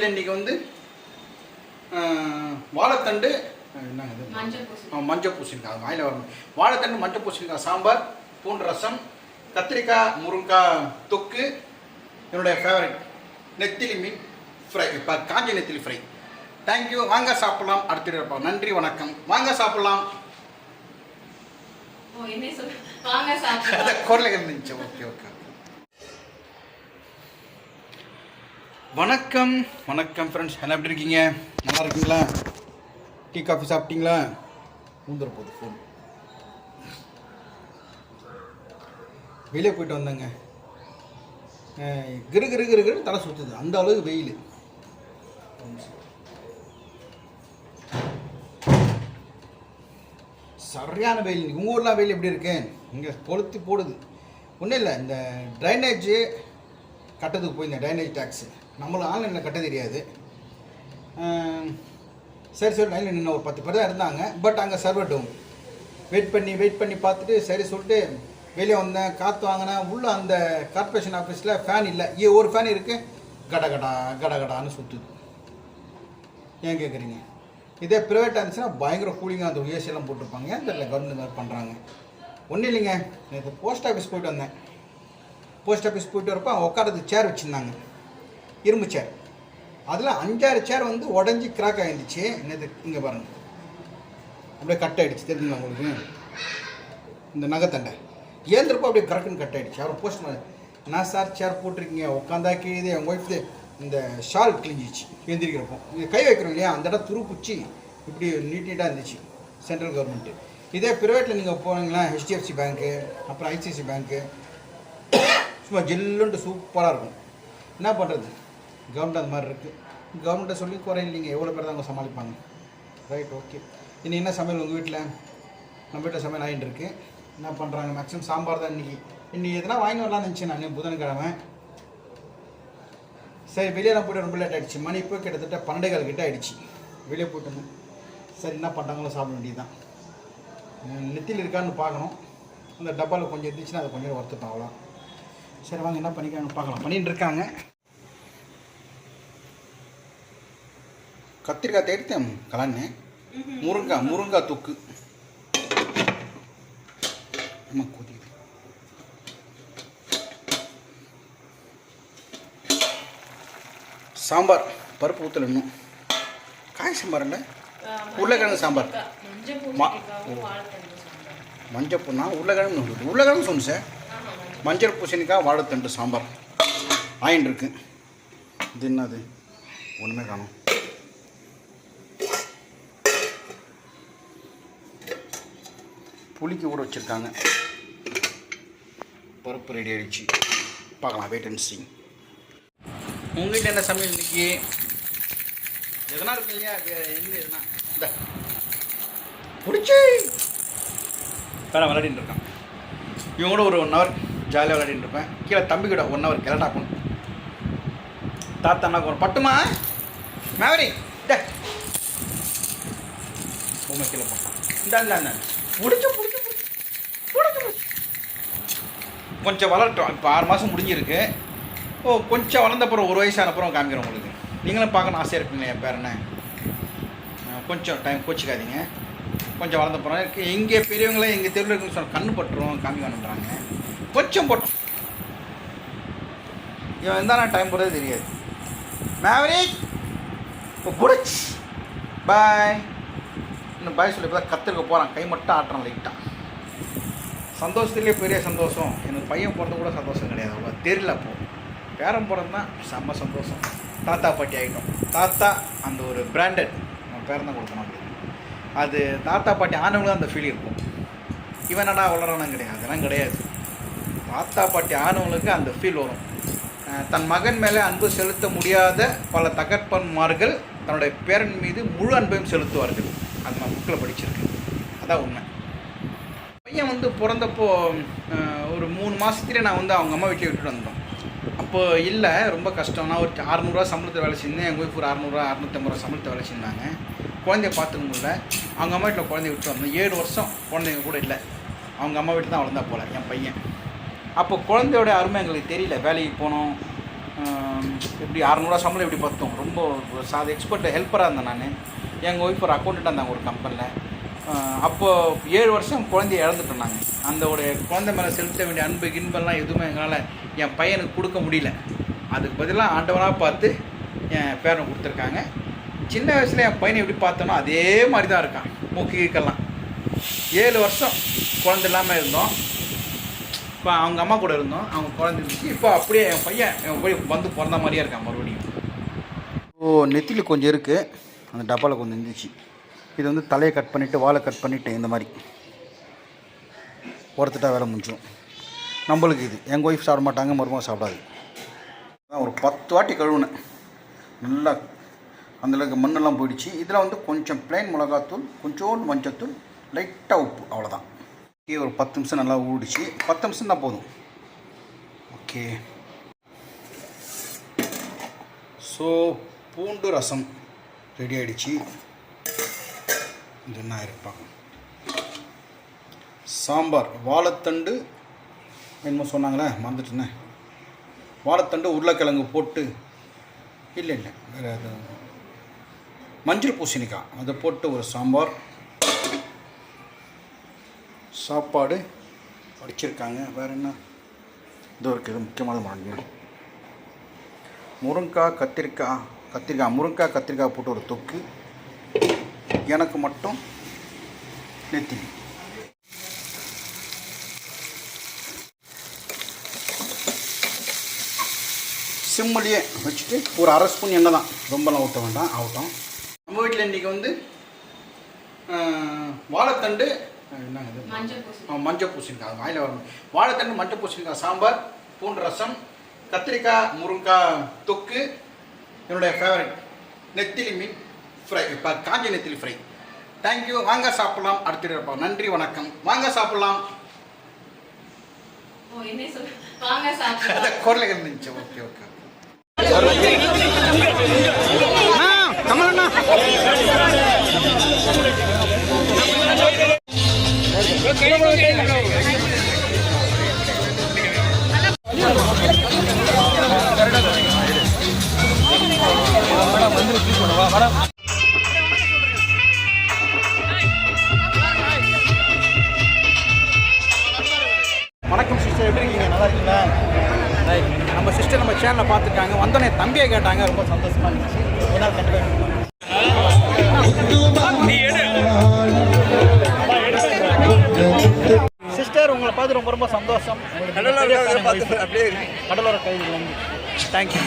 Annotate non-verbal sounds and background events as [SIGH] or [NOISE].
வீட்டில் இன்றைக்கி வந்து வாழைத்தண்டு என்னங்க இது? மஞ்சள் பூசணிக்காய். வாயில் வரணும் வாழைத்தண்டு மஞ்சள் பூசணிக்காய் சாம்பார் பூண்டு ரசம் கத்திரிக்காய் முருங்காய் தொக்கு என்னுடைய ஃபேவரட் நெத்திலி மீன் ஃப்ரை இப்போ காஞ்சி நெத்திலி ஃப்ரை தேங்க்யூ வாங்க சாப்பிடலாம். அடுத்து இருப்போம் நன்றி வணக்கம். வாங்க சாப்பிடலாம். என்ன சாப்பிடலாம். [LAUGHS] குரல் இருந்துச்சு? Okay okay. வணக்கம் வணக்கம் ஃப்ரெண்ட்ஸ் என்ன எப்படி இருக்கீங்க? நல்லா இருக்கீங்களா? டீ காஃபி சாப்பிட்டீங்களா? ஊந்துற போகுது ஃபோன் வெளியே போயிட்டு வந்தேங்க. கிரு கிரு கிரு கிரு தலை சுற்றுது அந்த அளவுக்கு வெயில். சரியான வெயில். உங்கள் ஊர்லாம் வெயில் எப்படி இருக்கு? இங்கே கொளுத்தி போடுது. ஒன்றும் இல்லை இந்த ட்ரைனேஜு கட்டத்துக்கு போயிருந்தேன் டைனேஜ் டேக்ஸு நம்மளும் ஆன்லைனில் கட்ட தெரியாது. சரி சரி லைனில் நின்று ஒரு பத்து பேர் தான் இருந்தாங்க. பட் அங்கே சர்வர் டவுன் வெயிட் பண்ணி வெயிட் பண்ணி பார்த்துட்டு சரி சொல்லிட்டு வெளியே வந்தேன். காற்று வாங்கினேன். உள்ளே அந்த கார்ப்பரேஷன் ஆஃபீஸில் ஃபேன் இல்லை. ஏ ஒரு ஃபேன் இருக்குது கட கடா கட கடான்னு சுற்றுது ஏன் கேட்குறீங்க இதே ப்ரைவேட்டாக இருந்துச்சுன்னா பயங்கர கூலிங்காக அந்த ஏசியெல்லாம் போட்டிருப்பாங்க. ஏன் தெரியல கவர்மெண்ட் மாதிரி பண்ணுறாங்க ஒன்றும் இல்லைங்க. நேற்று போஸ்ட் ஆஃபீஸ் போயிட்டு வந்தேன். போஸ்ட் ஆஃபீஸ் போயிட்டு வரப்போ அவங்க உட்காரது சேர் வச்சுருந்தாங்க. இரும்பு சேர் அதில் அஞ்சாறு சேர் வந்து உடஞ்சி கிராக் ஆகிருந்துச்சு என்னது? இங்கே பாருங்கள் அப்படியே கட் ஆகிடுச்சு தெரிஞ்சுங்களா உங்களுக்கு? இந்த நகைத்தண்டை. ஏந்திரப்போ அப்படியே கரெக்டுன்னு கட் ஆகிடுச்சு அவர் போஸ்ட் நான் சார் சேர் போட்டிருக்கீங்க? உட்காந்தா கீழே என் ஒய்ஃப் இந்த ஷால் கிழிஞ்சிச்சு எழுந்திரிக்கிறப்போ. இது கை வைக்கிறோம் இல்லையா? அந்த இடம் துருப்பிச்சு. இப்படி நீட் நீட்டாக இருந்துச்சு. சென்ட்ரல் கவர்மெண்ட்டு இதே ப்ரைவேட்டில் நீங்கள் போனீங்களா? ஹெச்டிஎஃப்சி பேங்க்கு அப்புறம் ஐசிஐசி பேங்க்கு சும்மா ஜில்லுன்ட்டு சூப்பராக இருக்கும். என்ன பண்ணுறது கவர்மெண்ட் அந்த மாதிரி இருக்குது கவர்மெண்ட்டை சொல்லி குறை இல்லைங்க. எவ்வளோ பேர் தான் அவங்க சமாளிப்பாங்க. ரைட் ஓகே இன்றைக்கி என்ன சமையல் உங்கள் வீட்டில் நம்ம வீட்டில் சமையல் ஆகிட்டு இருக்கு. என்ன பண்ணுறாங்க மேக்ஸிமம் சாம்பார் தான் இன்றைக்கி இன்றைக்கி எதனா வாங்கி வரலாம்னு நினச்சேன் நான் புதன்கிழமை. சரி வெளியே நான் போய்ட்டு ரொம்ப லேட் ஆகிடுச்சு மணி இப்போ கிட்டத்தட்ட பன்னெண்டு கால் கிட்ட ஆகிடுச்சு வெளியே போயிட்டு சரி என்ன பண்ணுறாங்களோ சாப்பிட வேண்டியதுதான். நெத்தியில் இருக்கான்னு பார்க்கணும். அந்த டப்பாவில் கொஞ்சம் இருந்துச்சுன்னா அதை கொஞ்சம் வறுத்துட்டோம் அவ்வளோ சரி வாங்க என்ன பண்ணிக்கிறாங்க பார்க்கலாம். பண்ணிட்டு இருக்காங்க. கத்திரிக்காய் தேடித்தேன் கலன்னு முருங்காய் முருங்காய் தொக்கு. அம்மா கொதிக்குது. சாம்பார் பருப்பு ஊற்றல இன்னும் காய் சாம்பார் இல்லை உருளைக்கிழங்கு சாம்பார். மஞ்சள் பொண்ணா உருளைக்கிழங்கு. உருளைக்கிழங்கு சொன்னு சார். மஞ்சள் பூசணிக்காய் வாழைத்தண்டு சாம்பார். ஆயின் இருக்கு. இது என்னது? ஒன்றுமே காணும். புளிக்கு ஊற வச்சுருக்காங்க. பருப்பு ரெடி ஆகிடுச்சு பார்க்கலாம் வெயிட் அண்ட் சிங் உங்கள் என்ன சமையல் இன்னைக்கு? எதனா இருக்கு இல்லையா? எங்கே எதுனா? இந்த. பிடிச்சி வேணாம் விளையாடிட்டு இருக்கான். இவங்க கூட ஒரு ஒன் ஹவர் ஜாலியாக விளையாடிட்டு இருப்பேன். கீழே தம்பி கூட ஒன் ஹவர் கிளட்டாக்கும். தாத்தா என்ன ஒரு பட்டுமா? மேவரி டே. பொம்மை கீழே போட்டான். இந்த இந்த இந்த. முடிச்சு கொஞ்சம் வளரட்டும். இப்போ ஆறு மாதம் முடிஞ்சிருக்கு. ஓ கொஞ்சம் வளர்ந்த அப்புறம் ஒரு வயசான அப்புறம் காமிக்கிறேன் உங்களுக்கு. நீங்களும் பார்க்கணும் ஆசையாக இருக்குங்க என் பேர் என்ன? கொஞ்சம் டைம் கோச்சிக்காதீங்க. கொஞ்சம் வளர்ந்த அப்புறம் இங்கே எங்கே பெரியவங்களே எங்கள் தெருவில் இருக்குன்னு சொன்ன கண்ணு பட்டுரும் காமிக்கணுன்றாங்க கொஞ்சம் போட்டோம் இவன் இருந்தால் டைம் போகிறதே தெரியாது. மேவரேஜ் இப்போ குடிச். பாய் இன்னும் பாய் சொல்லி தான் கற்றுக்க போகிறான் கை மட்டும் ஆட்டுறான் லைட்டாக சந்தோஷத்துலேயே பெரிய சந்தோஷம். எனக்கு பையன் பிறந்த கூட சந்தோஷம் கிடையாது. அவ்வளோ தெரியல அப்போ. பேரன் பிறந்து செம்ம சந்தோஷம். தாத்தா பாட்டி ஆகிட்டோம் தாத்தா அந்த ஒரு பிராண்டட் நம்ம பேரன் தான் கொடுக்கணும் அப்படின்னு. அது தாத்தா பாட்டி ஆனவங்களும் அந்த ஃபீல் இருக்கும். இவன் என்னடா வளரானும் கிடையாது. அதெல்லாம் கிடையாது. தாத்தா பாட்டி ஆனவங்களுக்கு அந்த ஃபீல் வரும். தன் மகன் மேலே அன்பு செலுத்த முடியாத பல தகப்பன்மார்கள் தன்னுடைய பேரன் மீது முழு அன்பையும் செலுத்துவார்கள். அது நான் புக்கில் படிச்சிருக்கேன் அதான் உண்மை. பையன் வந்து பிறந்தப்போ ஒரு மூணு மாதத்துலேயே நான் வந்து அவங்க அம்மா வீட்டில் விட்டுட்டு வந்தோம். அப்போ இல்லை ரொம்ப கஷ்டம். நான் ஒரு அறநூறுவா சம்பளத்தை வேலை செஞ்சேன். எங்கள் ஒய்ஃப் ஒரு அறநூறுவா அறநூற்றம்பது ரூபா சம்பளத்தை வேலை செஞ்சாங்க. குழந்தைய பார்த்துக்க முடியல அவங்க அம்மா வீட்டில் குழந்தைய விட்டு வந்தோம். ஏழு வருஷம் குழந்தைங்க கூட இல்லை. அவங்க அம்மா வீட்டில் தான் வளர்ந்தா போல என் பையன். அப்போ குழந்தையோட அருமை எங்களுக்கு தெரியல. வேலைக்கு போனோம். எப்படி அறநூறுவா சம்பளம் எப்படி பார்த்தோம் ரொம்ப ஒரு சாத எக்ஸ்பர்ட் ஹெல்ப்பராக இருந்தேன் நான். எங்கள் ஒய்ஃப் ஒரு அக்கௌண்ட்டாக இருந்தாங்க ஒரு கம்பெனியில் அப்போது ஏழு வருஷம் குழந்தைய இழந்துட்டோம் நாங்கள் அந்த ஒரு குழந்தை மேலே செலுத்த வேண்டிய அன்பு கின்பெல்லாம் எதுவுமே எங்களால் என் பையனுக்கு கொடுக்க முடியல. அதுக்கு பதிலாக ஆண்டவனாக பார்த்து என் பேரனை கொடுத்துருக்காங்க. சின்ன வயசில் என் பையனை எப்படி பார்த்தோன்னா அதே மாதிரி தான் இருக்கான் மூக்கிக்கெல்லாம் ஏழு வருஷம் குழந்தை இல்லாமல் இருந்தோம். இப்போ அவங்க அம்மா கூட இருந்தோம். அவங்க குழந்தை இருந்துச்சு. இப்போ அப்படியே என் பையன் என் போய் வந்து பிறந்த மாதிரியே இருக்கான் மறுபடியும். ஓ நெத்தியில் கொஞ்சம் இருக்குது அந்த டப்பாவில் கொஞ்சம் இருந்துச்சு. இது வந்து தலையை கட் பண்ணிவிட்டு வாழை கட் பண்ணிவிட்டு இந்த மாதிரி. ஒருத்தட்டாக வேலை முடிஞ்சிடும் நம்மளுக்கு இது. எங்கள் ஒய்ஃப் சாப்பிட மாட்டாங்க மருமகம் சாப்பிடாது. அதான் ஒரு பத்து வாட்டி கழுவுனேன். நல்லா அந்தளவுக்கு மண்ணெல்லாம் போயிடுச்சு. இதில் வந்து கொஞ்சம் பிளைன் மிளகாத்தூள் கொஞ்சோண்டு மஞ்சத்தூள் லைட்டாக உப்பு. அவ்வளோதான் ஓகே ஒரு பத்து நிமிஷம் நல்லா ஊடிச்சு பத்து நிமிஷம் தான் போதும். ஓகே. ஸோ பூண்டு ரசம் ரெடி ஆகிடுச்சு இது என்ன ஆயிருக்கு சாம்பார் வாழைத்தண்டு என்னமோ சொன்னாங்களே மறந்துட்டேனே. வாழைத்தண்டு உருளைக்கிழங்கு போட்டு இல்லை இல்லை வேறு எதுவும். மஞ்சள் பூசணிக்காய் அதை போட்டு ஒரு சாம்பார். சாப்பாடு வடிச்சிருக்காங்க வேறு என்ன? இது இருக்குது முக்கியமான மாநிலம் முருங்காய் கத்திரிக்காய் கத்திரிக்காய் முருங்காய் கத்திரிக்காய் போட்டு ஒரு தொக்கு. எனக்கு மட்டும் நெத்திலி சிம்மிலேயே வச்சுட்டு ஒரு அரை ஸ்பூன் எண்ணெய் தான். ரொம்பலாம் ஊற்ற வேண்டாம் ஆகட்டும் நம்ம வீட்டில் இன்றைக்கி வந்து வாழைத்தண்டு என்னங்க இது? மஞ்சள் பூசி ஆ, மஞ்சள் பூசணிக்காய். அது வாயில் வரணும் வாழைத்தண்டு மஞ்சள் பூசணிக்காய் சாம்பார் பூண்டு ரசம் கத்திரிக்காய் முருங்காய் தொக்கு. என்னுடைய ஃபேவரட் நெத்திலி மீன் ஃப்ரை இப்போ காஞ்சி நெத்திலி ஃப்ரை தேங்க்யூ வாங்க சாப்பிடலாம். அடுத்து இருப்போம் நன்றி வணக்கம். வாங்க சாப்பிடலாம். ஓ என்ன சொல் வாங்க சாப்பிடலாம். அதை குரல் இருந்துச்சு ஓகே ஓகே. வணக்கம் சிஸ்டர் எப்படி இருக்கீங்க? நல்லா இருக்கீங்களா? நம்ம சிஸ்டர் நம்ம சேனலில் பார்த்துருக்காங்க. வந்தோடனே தம்பியை கேட்டாங்க. ரொம்ப சந்தோஷமா இருந்துச்சு. ஒரு நாள் கண்டிப்பாக பார்த்து ரொம்ப ரொம்ப சந்தோஷம். கடலோர கைது தேங்க்யூ